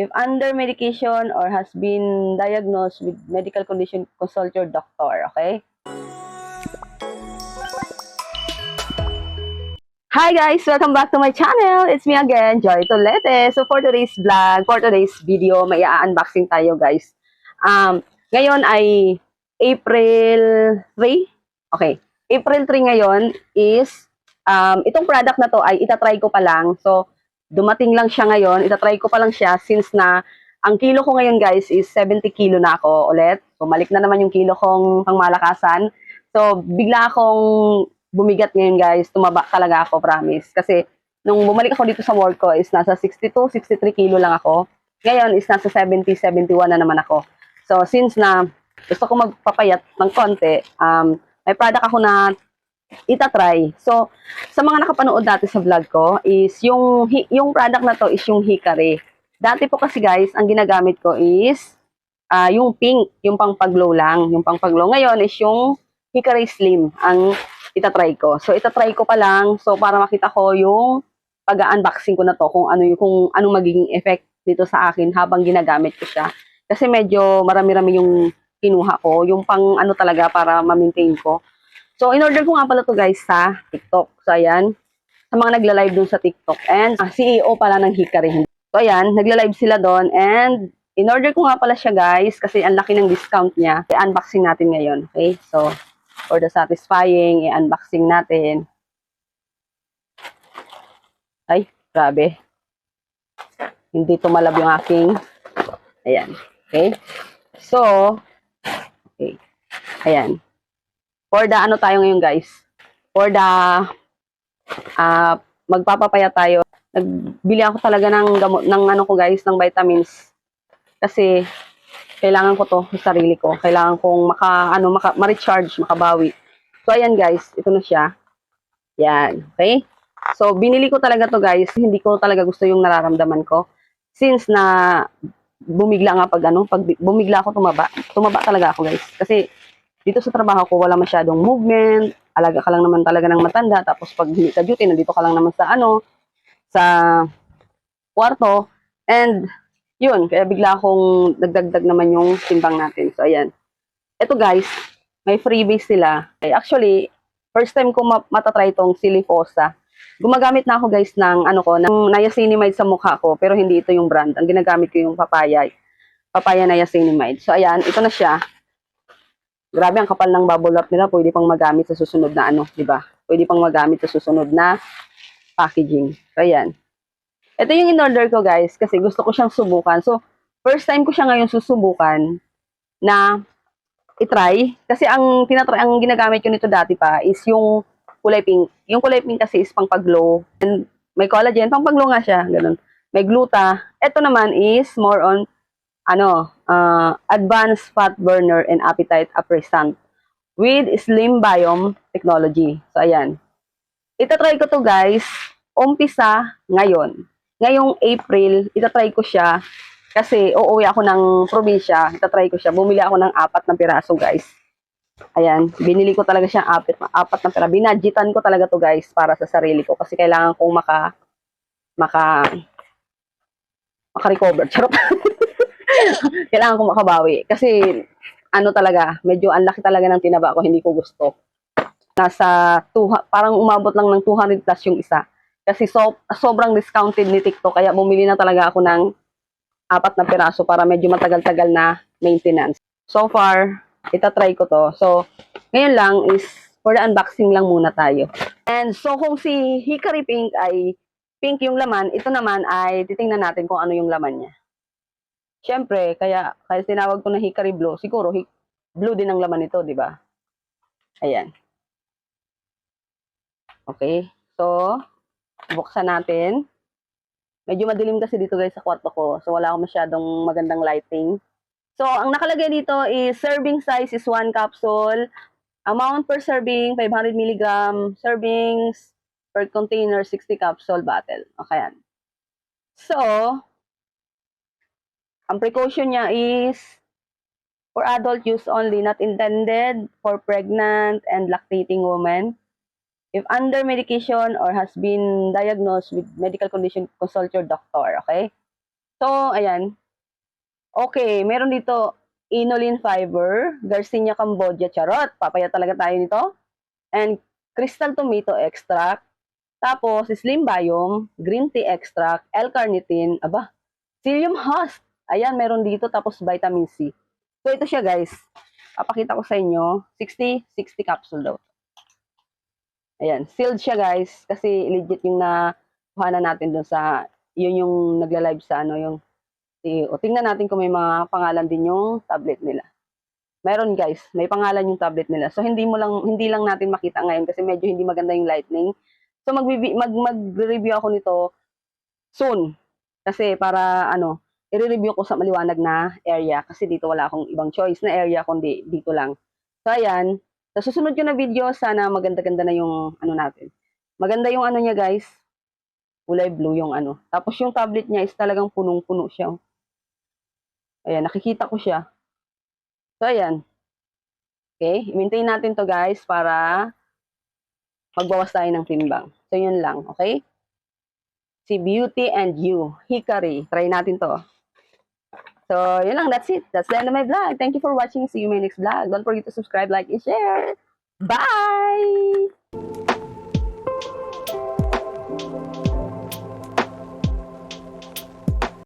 If under medication or has been diagnosed with medical condition, consult your doctor, okay? Hi guys! Welcome back to my channel! It's me again, Joy Tolete. So for today's vlog, for today's video, may unboxing tayo guys. Um, ngayon ay April 3. Okay. April 3 ngayon is, um, itong product na to ay itatry ko pa lang. So, dumating lang siya ngayon. Itatry ko pa lang siya since na ang kilo ko ngayon guys is 70 kilo na ako ulit. Bumalik na naman yung kilo kong pangmalakasan. So, bigla akong bumigat ngayon guys. Tumaba talaga ako, promise. Kasi, nung bumalik ako dito sa work ko is nasa 62, 63 kilo lang ako. Ngayon is nasa 70, 71 na naman ako. So, since na gusto ko magpapayat ng konti, um, may product ako na itatry. So, sa mga nakapanood dati sa vlog ko, is yung, yung product na to is yung Hikari. Dati po kasi guys, ang ginagamit ko is ah, yung pink, yung pang paglow lang. Yung pang paglow. Ngayon is yung Hikari Slim ang itatry ko. So, itatry ko pa lang. So, para makita ko yung pag-unboxing ko na to, kung ano yung, kung anong magiging effect dito sa akin habang ginagamit ko siya. Kasi medyo marami-rami yung kinuha ko, yung pang ano talaga para ma-maintain ko. So, in-order ko nga pala to guys sa TikTok. So, ayan. Sa mga nagla-live dun sa TikTok. And ah, CEO pala ng Hikari. So, ayan. Nagla-live sila doon. And in-order ko nga pala siya guys kasi ang laki ng discount niya. I-unboxing natin ngayon. Okay? So, for the satisfying, i-unboxing natin. Ay, grabe. Hindi tumalab yung aking. Ayan. Okay? So, okay. Ayan. For the ano tayo ngayon guys? For the ah magpapapaya tayo. Nagbili ako talaga ng gamot ng ano ko guys, ng vitamins. Kasi kailangan ko to sa sarili ko. Kailangan kong maka ano maka, ma-recharge, makabawi. So ayan guys, ito na siya. Yan, okay? So binili ko talaga to guys, hindi ko talaga gusto yung nararamdaman ko. Since na bumigla nga pag ano, pag bumigla ako tumaba, tumaba talaga ako guys. Kasi dito sa trabaho ko wala masyadong movement, alaga ka lang naman talaga ng matanda, tapos pag hindi ka duty, nandito ka lang naman sa ano, sa kwarto, and yun, kaya bigla akong nagdagdag naman yung timbang natin. So, ayan. Ito guys, may freebies sila. Okay, actually, first time ko ma- matatry itong Silifosa. Gumagamit na ako guys ng ano ko, ng niacinamide sa mukha ko, pero hindi ito yung brand. Ang ginagamit ko yung papaya. Papaya niacinamide. So, ayan, ito na siya. Grabe, ang kapal ng bubble wrap nila. Pwede pang magamit sa susunod na ano, di ba? Pwede pang magamit sa susunod na packaging. So, ayan. Ito yung in-order ko, guys, kasi gusto ko siyang subukan. So, first time ko siya ngayon susubukan na itry. Kasi ang tinatry, ang ginagamit ko nito dati pa is yung kulay pink. Yung kulay pink kasi is pang pag-glow. And may collagen, pang pag-glow nga siya. Ganun. May gluta. Ito naman is more on ano, uh, advanced fat burner and appetite appressant with slim biome technology. So, ayan. Itatry ko to guys, umpisa ngayon. Ngayong April, itatry ko siya kasi uuwi ako ng probinsya, itatry ko siya. Bumili ako ng apat na piraso guys. Ayan, binili ko talaga siya apat, apat na piraso. Binadgetan ko talaga to guys para sa sarili ko kasi kailangan kong maka maka maka-recover. Charot. kailangan ko makabawi. Kasi, ano talaga, medyo laki talaga ng tinaba ko, hindi ko gusto. Nasa, tuha, parang umabot lang ng 200 plus yung isa. Kasi so, sobrang discounted ni TikTok, kaya bumili na talaga ako ng apat na piraso para medyo matagal-tagal na maintenance. So far, itatry ko to. So, ngayon lang is for the unboxing lang muna tayo. And so, kung si Hickory Pink ay pink yung laman, ito naman ay titingnan natin kung ano yung laman niya. Siyempre, kaya, kaya tinawag ko na Hickory Blue, siguro hi- blue din ang laman nito, di ba? Ayan. Okay. So, buksan natin. Medyo madilim kasi dito guys sa kwarto ko. So, wala akong masyadong magandang lighting. So, ang nakalagay dito is serving size is 1 capsule. Amount per serving, 500 mg. Servings per container, 60 capsule bottle. Okay. So, ang precaution niya is for adult use only, not intended for pregnant and lactating women. If under medication or has been diagnosed with medical condition, consult your doctor, okay? So, ayan. Okay, meron dito inulin fiber, Garcinia Cambodia charot. Papaya talaga tayo nito. And crystal tomato extract. Tapos, slim biome, green tea extract, L-carnitine, aba, psyllium husk. Ayan, meron dito. Tapos, vitamin C. So, ito siya, guys. Papakita ko sa inyo. 60, 60 capsule daw. Ayan, sealed siya, guys. Kasi legit yung nakuhanan natin doon sa, yun yung nagla-live sa ano, yung Si, o tingnan natin kung may mga pangalan din yung tablet nila. Meron guys, may pangalan yung tablet nila. So hindi mo lang hindi lang natin makita ngayon kasi medyo hindi maganda yung lightning. So mag mag mag-review ako nito soon. Kasi para ano, i-review ko sa maliwanag na area kasi dito wala akong ibang choice na area kundi dito lang. So ayan, sa susunod ko na video sana maganda-ganda na yung ano natin. Maganda yung ano niya guys. Kulay blue yung ano. Tapos yung tablet niya is talagang punong-puno siya. Ayan, nakikita ko siya. So, ayan. Okay, i-maintain natin to guys para magbawas tayo ng timbang. So, yun lang, okay? Si Beauty and You, Hikari. Try natin to. So, yun lang. That's it. That's the end of my vlog. Thank you for watching. See you in my next vlog. Don't forget to subscribe, like, and share. Bye!